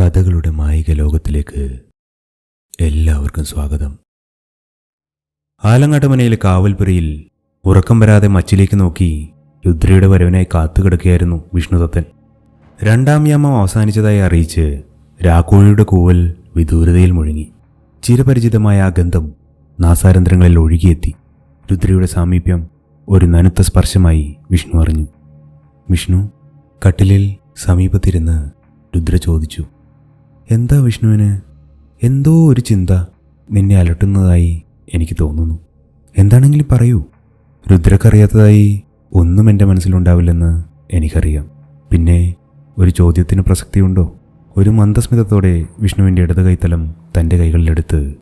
കഥകളുടെ മായിക ലോകത്തിലേക്ക് എല്ലാവർക്കും സ്വാഗതം. ആലങ്ങാട്ടുമനയിലെ കാവൽപുരയിൽ ഉറക്കം വരാതെ മച്ചിലേക്ക് നോക്കി രുദ്രയുടെ വരവിനായി കാത്തുകിടക്കുകയായിരുന്നു വിഷ്ണുദത്തൻ. രണ്ടാം യാമം അവസാനിച്ചതായി അറിയിച്ച് രാക്കോഴിയുടെ കൂവൽ വിദൂരതയിൽ മുഴുങ്ങി. ചിരപരിചിതമായ ആ ഗന്ധം നാസാരന്ധ്രങ്ങളിൽ ഒഴുകിയെത്തി. രുദ്രയുടെ സാമീപ്യം ഒരു നനുത്ത സ്പർശമായി വിഷ്ണു അറിഞ്ഞു. വിഷ്ണു കട്ടിലിൽ സമീപത്തിരുന്ന് രുദ്ര ചോദിച്ചു. എന്താ വിഷ്ണുവിന്? എന്തോ ഒരു ചിന്ത നിന്നെ അലട്ടുന്നതായി എനിക്ക് തോന്നുന്നു. എന്താണെങ്കിലും പറയൂ. രുദ്രക്കറിയാത്തതായി ഒന്നും എന്റെ മനസ്സിലുണ്ടാവില്ലെന്ന് എനിക്കറിയാം. പിന്നെ ഒരു ചോദ്യത്തിന് പ്രസക്തിയുണ്ടോ? ഒരു മന്ദസ്മിതത്തോടെ വിഷ്ണുവിന്റെ ഇടത് കൈത്തലം തന്റെ കൈകളിലെടുത്ത്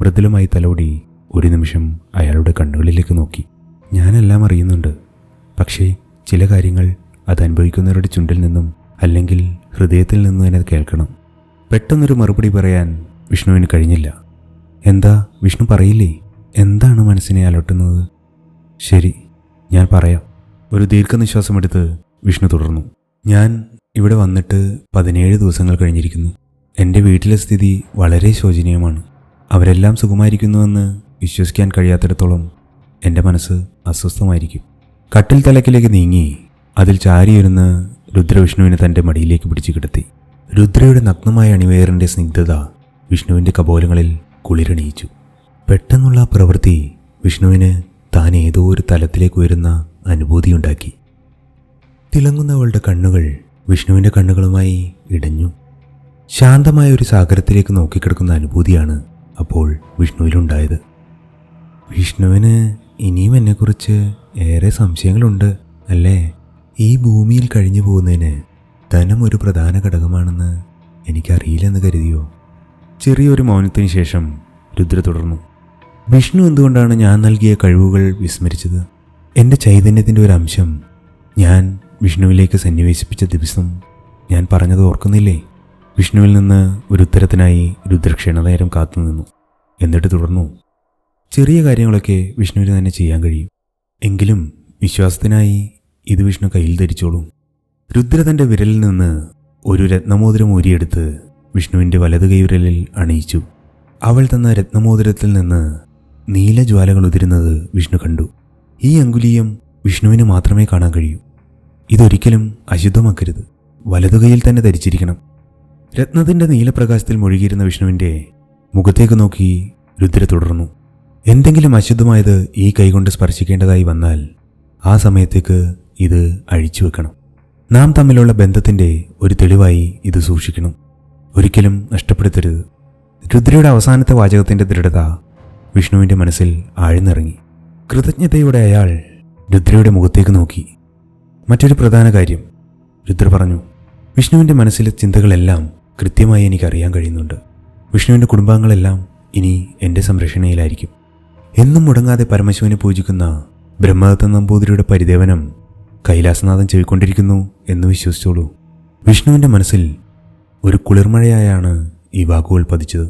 മൃദുലമായി തലോടി ഒരു നിമിഷം അയാളുടെ കണ്ണുകളിലേക്ക് നോക്കി. ഞാനെല്ലാം അറിയുന്നുണ്ട്. പക്ഷേ ചില കാര്യങ്ങൾ അത് അനുഭവിക്കുന്നവരുടെ ചുണ്ടിൽ നിന്നും അല്ലെങ്കിൽ ഹൃദയത്തിൽ നിന്നും തന്നെ കേൾക്കണം. പെട്ടെന്നൊരു മറുപടി പറയാൻ വിഷ്ണുവിന് കഴിഞ്ഞില്ല. എന്താ? വിഷ്ണു പറയില്ലേ? എന്താണ് മനസ്സിനെ അലട്ടുന്നത്? ശരി ഞാൻ പറയാം. ഒരു ദീർഘനിശ്വാസമെടുത്ത് വിഷ്ണു തുടർന്നു. ഞാൻ ഇവിടെ വന്നിട്ട് പതിനേഴ് ദിവസങ്ങൾ കഴിഞ്ഞിരിക്കുന്നു. എന്റെ വീട്ടിലെ സ്ഥിതി വളരെ ശോചനീയമാണ്. അവരെല്ലാം സുഖമായിരിക്കുന്നുവെന്ന് വിശ്വസിക്കാൻ കഴിയാത്തിടത്തോളം എന്റെ മനസ്സ് അസ്വസ്ഥമായിരിക്കും. കട്ടിൽ തലക്കിലേക്ക് നീങ്ങി അതിൽ ചാരിയിരുന്ന് രുദ്രവിഷ്ണുവിനെ തന്റെ മടിയിലേക്ക് പിടിച്ചു കിടത്തി. രുദ്രയുടെ നഗ്നമായ അണിവേറിന്റെ സ്നിഗ്ധത വിഷ്ണുവിന്റെ കപോലങ്ങളിൽ കുളിരണിയിച്ചു. പെട്ടെന്നുള്ള പ്രവൃത്തി വിഷ്ണുവിന് താൻ ഏതോ ഒരു തലത്തിലേക്ക് ഉയരുന്ന അനുഭൂതിയുണ്ടാക്കി തിളങ്ങുന്നവളുടെ കണ്ണുകൾ വിഷ്ണുവിന്റെ കണ്ണുകളുമായി ഇടഞ്ഞു. ശാന്തമായ ഒരു സാഗരത്തിലേക്ക് നോക്കിക്കിടക്കുന്ന അനുഭൂതിയാണ് അപ്പോൾ വിഷ്ണുവിലുണ്ടായത്. വിഷ്ണുവിന് ഇനിയും എന്നെക്കുറിച്ച് ഏറെ സംശയങ്ങളുണ്ട് അല്ലേ? ഈ ഭൂമിയിൽ കഴിഞ്ഞു പോകുന്നതിന് ധനം ഒരു പ്രധാന ഘടകമാണെന്ന് എനിക്കറിയില്ലെന്ന് കരുതിയോ? ചെറിയൊരു മൗനത്തിന് ശേഷം രുദ്ര തുടർന്നു. വിഷ്ണു എന്തുകൊണ്ടാണ് ഞാൻ നൽകിയ കഴിവുകൾ വിസ്മരിച്ചത്? എന്റെ ചൈതന്യത്തിന്റെ ഒരു അംശം ഞാൻ വിഷ്ണുവിലേക്ക് സന്നിവേശിപ്പിച്ച ദിവസം ഞാൻ പറഞ്ഞത് ഓർക്കുന്നില്ലേ? വിഷ്ണുവിൽ നിന്ന് ഒരു ഉത്തരത്തിനായി രുദ്ര ക്ഷണനേരം കാത്തുനിന്നു എന്നിട്ട് തുടർന്നു. ചെറിയ കാര്യങ്ങളൊക്കെ വിഷ്ണുവിന് തന്നെ ചെയ്യാൻ കഴിയും. എങ്കിലും വിശ്വാസത്തിനായി ഇത് വിഷ്ണു കയ്യിൽ ധരിച്ചോളൂ. രുദ്ര തന്റെ വിരലിൽ നിന്ന് ഒരു രത്നമോതിരം ഊരിയെടുത്ത് വിഷ്ണുവിന്റെ വലതു കൈവിരലിൽ അണിയിച്ചു. അവൾ തന്ന രത്നമോതിരത്തിൽ നിന്ന് നീലജ്വാലകൾ ഉതിരുന്നത് വിഷ്ണു കണ്ടു. ഈ അങ്കുലീയം വിഷ്ണുവിന് മാത്രമേ കാണാൻ കഴിയൂ. ഇതൊരിക്കലും അശുദ്ധമാക്കരുത്. വലതു കൈയിൽ തന്നെ ധരിച്ചിരിക്കണം. രത്നത്തിന്റെ നീലപ്രകാശത്തിൽ മുഴുകിയിരുന്ന വിഷ്ണുവിന്റെ മുഖത്തേക്ക് നോക്കി രുദ്ര തുടർന്നു. എന്തെങ്കിലും അശുദ്ധമായത് ഈ കൈകൊണ്ട് സ്പർശിക്കേണ്ടതായി വന്നാൽ ആ സമയത്തേക്ക് ഇത് അഴിച്ചു വെക്കണം. നാം തമ്മിലുള്ള ബന്ധത്തിന്റെ ഒരു തെളിവായി ഇത് സൂക്ഷിക്കണം. ഒരിക്കലും നഷ്ടപ്പെടുത്തരുത്. രുദ്രയുടെ അവസാനത്തെ വാചകത്തിന്റെ ദൃഢത വിഷ്ണുവിന്റെ മനസ്സിൽ ആഴ്ന്നിറങ്ങി. കൃതജ്ഞതയോടെ അയാൾ രുദ്രയുടെ മുഖത്തേക്ക് നോക്കി. മറ്റൊരു പ്രധാന കാര്യം രുദ്ര പറഞ്ഞു വിഷ്ണുവിന്റെ മനസ്സിലെ ചിന്തകളെല്ലാം കൃത്യമായി എനിക്കറിയാൻ കഴിയുന്നുണ്ട്. വിഷ്ണുവിന്റെ കുടുംബാംഗങ്ങളെല്ലാം ഇനി എന്റെ സംരക്ഷണയിലായിരിക്കും. എന്നും മുടങ്ങാതെ പരമശിവനെ പൂജിക്കുന്ന ബ്രഹ്മദത്ത നമ്പൂതിരിയുടെ പരിദേവനം കൈലാസനാഥൻ ചെവിക്കൊണ്ടിരിക്കുന്നു എന്ന് വിശ്വസിച്ചോളൂ. വിഷ്ണുവിന്റെ മനസ്സിൽ ഒരു കുളിർമഴയായാണ് ഈ വാക്കുകൾ പതിച്ചത്.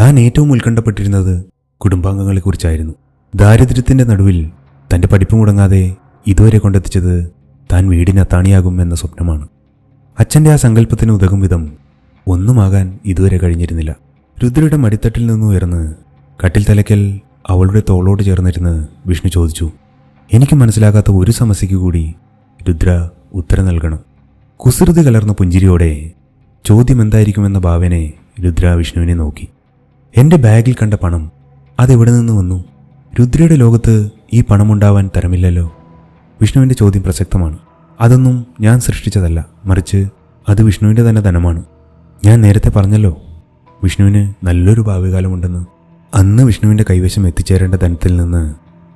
താൻ ഏറ്റവും ഉത്കണ്ഠപ്പെട്ടിരുന്നത് കുടുംബാംഗങ്ങളെക്കുറിച്ചായിരുന്നു ദാരിദ്ര്യത്തിന്റെ നടുവിൽ തന്റെ പഠിപ്പ് മുടങ്ങാതെ ഇതുവരെ കൊണ്ടെത്തിച്ചത് താൻ വീടിന് അത്താണിയാകും എന്ന സ്വപ്നമാണ്. അച്ഛന്റെ ആ സങ്കല്പത്തിന് ഉതകും വിധം ഒന്നുമാകാൻ ഇതുവരെ കഴിഞ്ഞിരുന്നില്ല. രുദ്രയുടെ മടിത്തട്ടിൽ നിന്ന് ഉയർന്ന് കട്ടിൽ തലയ്ക്കൽ അവളുടെ തോളോട് ചേർന്നിരുന്ന് വിഷ്ണു ചോദിച്ചു എനിക്ക് മനസ്സിലാകാത്ത ഒരു സമസ്യയ്ക്ക് കൂടി രുദ്ര ഉത്തരം നൽകണം. കുസൃതി കലർന്ന പുഞ്ചിരിയോടെ ചോദ്യം എന്തായിരിക്കുമെന്ന ഭാവനെ രുദ്ര വിഷ്ണുവിനെ നോക്കി. എന്റെ ബാഗിൽ കണ്ട പണം അതെവിടെ നിന്ന് വന്നു? രുദ്രയുടെ ലോകത്ത് ഈ പണമുണ്ടാവാൻ തരമില്ലല്ലോ. വിഷ്ണുവിന്റെ ചോദ്യം പ്രസക്തമാണ്. അതൊന്നും ഞാൻ സൃഷ്ടിച്ചതല്ല. മറിച്ച് അത് വിഷ്ണുവിന്റെ തന്നെ ധനമാണ്. ഞാൻ നേരത്തെ പറഞ്ഞല്ലോ വിഷ്ണുവിന് നല്ലൊരു ഭാവികാലമുണ്ടെന്ന്. അന്ന് വിഷ്ണുവിന്റെ കൈവശം എത്തിച്ചേരേണ്ട ധനത്തിൽ നിന്ന്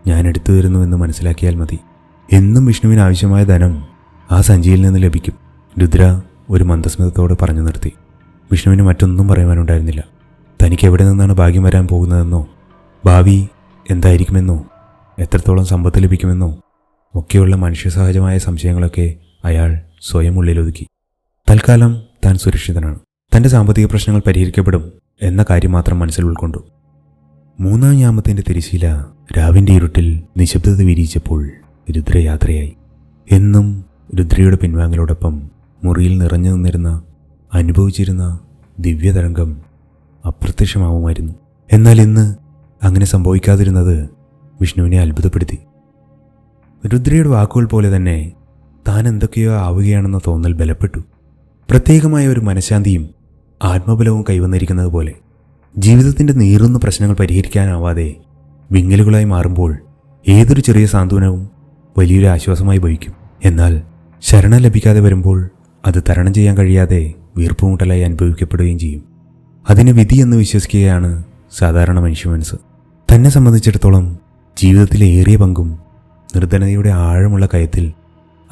ഞാൻ എടുത്തു തരുന്നുവെന്ന് മനസ്സിലാക്കിയാൽ മതി. എന്നും വിഷ്ണുവിന് ആവശ്യമായ ധനം ആ സഞ്ചിയിൽ നിന്ന് ലഭിക്കും. രുദ്ര ഒരു മന്ദസ്മിതത്തോട് പറഞ്ഞു നിർത്തി. വിഷ്ണുവിന് മറ്റൊന്നും പറയുവാനുണ്ടായിരുന്നില്ല തനിക്ക് എവിടെ നിന്നാണ് ഭാഗ്യം വരാൻ പോകുന്നതെന്നോ? ഭാവി എന്തായിരിക്കുമെന്നോ? എത്രത്തോളം സമ്പത്ത് ലഭിക്കുമെന്നോ? ഒക്കെയുള്ള മനുഷ്യസഹജമായ സംശയങ്ങളൊക്കെ അയാൾ സ്വയം ഉള്ളിലൊതുക്കി. തൽക്കാലം താൻ സുരക്ഷിതനാണ്. തന്റെ സാമ്പത്തിക പ്രശ്നങ്ങൾ പരിഹരിക്കപ്പെടും എന്ന കാര്യം മാത്രം മനസ്സിൽ ഉൾക്കൊണ്ടു. മൂന്നാം യാമത്തിന്റെ തിരിശീല രാവിന്റെ ഇരുട്ടിൽ നിശബ്ദത വിരിയിച്ചപ്പോൾ രുദ്ര യാത്രയായി എന്നും രുദ്രയുടെ പിൻവാങ്ങലോടൊപ്പം മുറിയിൽ നിറഞ്ഞു നിന്നിരുന്ന അനുഭവിച്ചിരുന്ന ദിവ്യതരംഗം അപ്രത്യക്ഷമാവുമായിരുന്നു. എന്നാൽ ഇന്ന് അങ്ങനെ സംഭവിക്കാതിരുന്നത് വിഷ്ണുവിനെ അത്ഭുതപ്പെടുത്തി. രുദ്രയുടെ വാക്കുകൾ പോലെ തന്നെ താൻ എന്തൊക്കെയോ ആവുകയാണെന്ന തോന്നൽ ബലപ്പെട്ടു. പ്രത്യേകമായ ഒരു മനഃശാന്തിയും ആത്മബലവും കൈവന്നിരിക്കുന്നത് പോലെ ജീവിതത്തിന്റെ നീറുന്ന പ്രശ്നങ്ങൾ പരിഹരിക്കാനാവാതെ വിങ്ങലുകളായി മാറുമ്പോൾ ഏതൊരു ചെറിയ സാന്ത്വനവും വലിയൊരു ആശ്വാസമായി ഭവിക്കും. എന്നാൽ ശരണം ലഭിക്കാതെ വരുമ്പോൾ അത് തരണം ചെയ്യാൻ കഴിയാതെ വീർപ്പുമുട്ടലായി അനുഭവിക്കപ്പെടുകയും ചെയ്യും. അതിന് വിധി എന്ന് വിശ്വസിക്കുകയാണ് സാധാരണ മനുഷ്യ മനസ്സ്. തന്നെ സംബന്ധിച്ചിടത്തോളം ജീവിതത്തിലെ ഏറിയ പങ്കും നിർധനതയുടെ ആഴമുള്ള കയത്തിൽ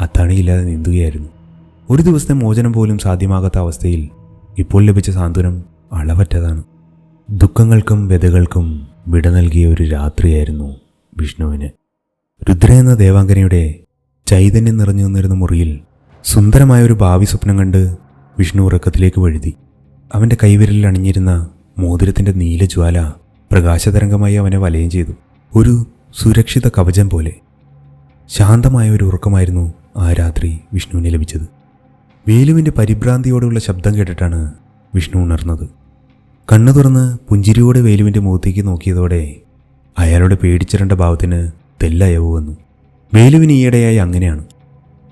അത്താണിയില്ലാതെ നീന്തുകയായിരുന്നു. ഒരു ദിവസത്തെ മോചനം പോലും സാധ്യമാകാത്ത അവസ്ഥയിൽ ഇപ്പോൾ ലഭിച്ച സാന്ത്വനം അളവറ്റതാണ്. ദുഃഖങ്ങൾക്കും വ്യതകൾക്കും വിട നൽകിയ ഒരു രാത്രിയായിരുന്നു വിഷ്ണുവിന്. രുദ്ര എന്ന ദേവാംഗനയുടെ ചൈതന്യം നിറഞ്ഞു നിന്നിരുന്ന മുറിയിൽ സുന്ദരമായ ഒരു ഭാവി സ്വപ്നം കണ്ട് വിഷ്ണു ഉറക്കത്തിലേക്ക് വഴുതി. അവന്റെ കൈവിരലിൽ അണിഞ്ഞിരുന്ന മോതിരത്തിന്റെ നീലജ്വാല പ്രകാശതരംഗമായി അവനെ വലയം ചെയ്തു. ഒരു സുരക്ഷിത കവചം പോലെ. ശാന്തമായ ഒരു ഉറക്കമായിരുന്നു ആ രാത്രി വിഷ്ണുവിന് ലഭിച്ചത്. വേലുവിന്റെ പരിഭ്രാന്തിയോടെയുള്ള ശബ്ദം കേട്ടിട്ടാണ് വിഷ്ണു ഉണർന്നത്. കണ്ണു തുറന്ന് പുഞ്ചിരിയോടെ വേലുവിന്റെ മുഖത്തേക്ക് നോക്കിയതോടെ അയാളുടെ പേടിച്ചിരണ്ട ഭാവത്തിന് തെല്ലയവ് വന്നു. വേലുവിന് ഈയിടെയായി അങ്ങനെയാണ്.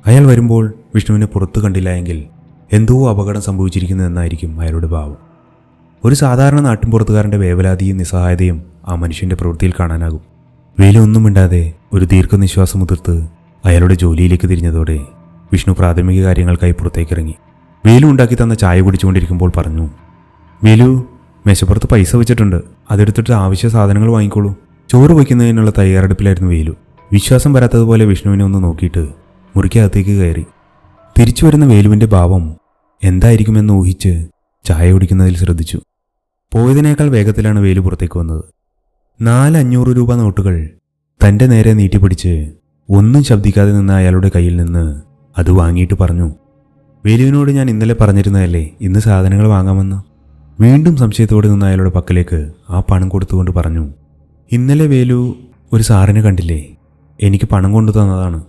അയാൾ വരുമ്പോൾ വിഷ്ണുവിനെ പുറത്തു കണ്ടില്ല എങ്കിൽ എന്തോ അപകടം സംഭവിച്ചിരിക്കുന്നു എന്നായിരിക്കും അയാളുടെ ഭാവം. ഒരു സാധാരണ നാട്ടിൻപുറത്തുകാരന്റെ വേവലാതിയും നിസ്സഹായതയും ആ മനുഷ്യന്റെ പ്രവൃത്തിയിൽ കാണാനാകും. വെയിലൊന്നും മിണ്ടാതെ ഒരു ദീർഘനിശ്വാസം മുതിർത്ത് അയാളുടെ ജോലിയിലേക്ക് തിരിഞ്ഞതോടെ വിഷ്ണു പ്രാഥമിക കാര്യങ്ങൾക്കായി പുറത്തേക്കിറങ്ങി. വേലു ഉണ്ടാക്കി തന്ന ചായ കുടിച്ചുകൊണ്ടിരിക്കുമ്പോൾ പറഞ്ഞു വേലു മേശപ്പുറത്ത് പൈസ വെച്ചിട്ടുണ്ട്. അതെടുത്തിട്ട് ആവശ്യ സാധനങ്ങൾ വാങ്ങിക്കോളൂ. ചോറ് വയ്ക്കുന്നതിനുള്ള തയ്യാറെടുപ്പിലായിരുന്നു വേലു വിശ്വാസം വരാത്തതുപോലെ വിഷ്ണുവിനെ ഒന്ന് നോക്കിയിട്ട് മുറിക്കകത്തേക്ക് കയറി. തിരിച്ചു വരുന്ന വേലുവിന്റെ ഭാവം എന്തായിരിക്കുമെന്ന് ഊഹിച്ച് ചായ കുടിക്കുന്നതിൽ ശ്രദ്ധിച്ചു. പോയതിനേക്കാൾ വേഗത്തിലാണ് വേലു പുറത്തേക്ക് വന്നത്. നാല് അഞ്ഞൂറ് രൂപ നോട്ടുകൾ തന്റെ നേരെ നീട്ടിപ്പിടിച്ച് ഒന്നും ശബ്ദിക്കാതെ നിന്ന അയാളുടെ കയ്യിൽ നിന്ന് അത് വാങ്ങിയിട്ട് പറഞ്ഞു വേലുവിനോട് ഞാൻ ഇന്നലെ പറഞ്ഞിരുന്നതല്ലേ ഇന്ന് സാധനങ്ങൾ വാങ്ങാമെന്ന്? വീണ്ടും സംശയത്തോടെ നിന്ന അയാളുടെ പക്കലേക്ക് ആ പണം കൊടുത്തുകൊണ്ട് പറഞ്ഞു ഇന്നലെ വേലു ഒരു സാറിനെ കണ്ടില്ലേ? എനിക്ക് പണം കൊണ്ടു തന്നതാണ്.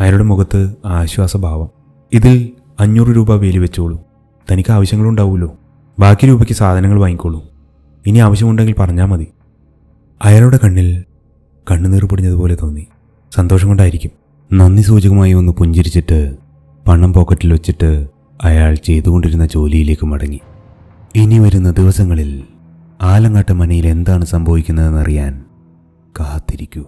അയാളുടെ മുഖത്ത് ആശ്വാസഭാവം. ഇതിൽ അഞ്ഞൂറ് രൂപ വേലി വെച്ചോളൂ. തനിക്ക് ആവശ്യങ്ങളുണ്ടാവുമല്ലോ ബാക്കി രൂപയ്ക്ക് സാധനങ്ങൾ വാങ്ങിക്കോളൂ. ഇനി ആവശ്യമുണ്ടെങ്കിൽ പറഞ്ഞാൽ മതി. അയാളുടെ കണ്ണിൽ കണ്ണുനീർ പൊടിഞ്ഞതുപോലെ തോന്നി. സന്തോഷം കൊണ്ടായിരിക്കും. നന്ദി സൂചകമായി ഒന്ന് പുഞ്ചിരിച്ചിട്ട് പണം പോക്കറ്റിൽ വെച്ചിട്ട് അയാൾ ചെയ്തുകൊണ്ടിരുന്ന ജോലിയിലേക്ക് മടങ്ങി. ഇനി വരുന്ന ദിവസങ്ങളിൽ ആലങ്ങാട്ട് മനയിൽ എന്താണ് സംഭവിക്കുന്നതെന്നറിയാൻ കാത്തിരിക്കൂ.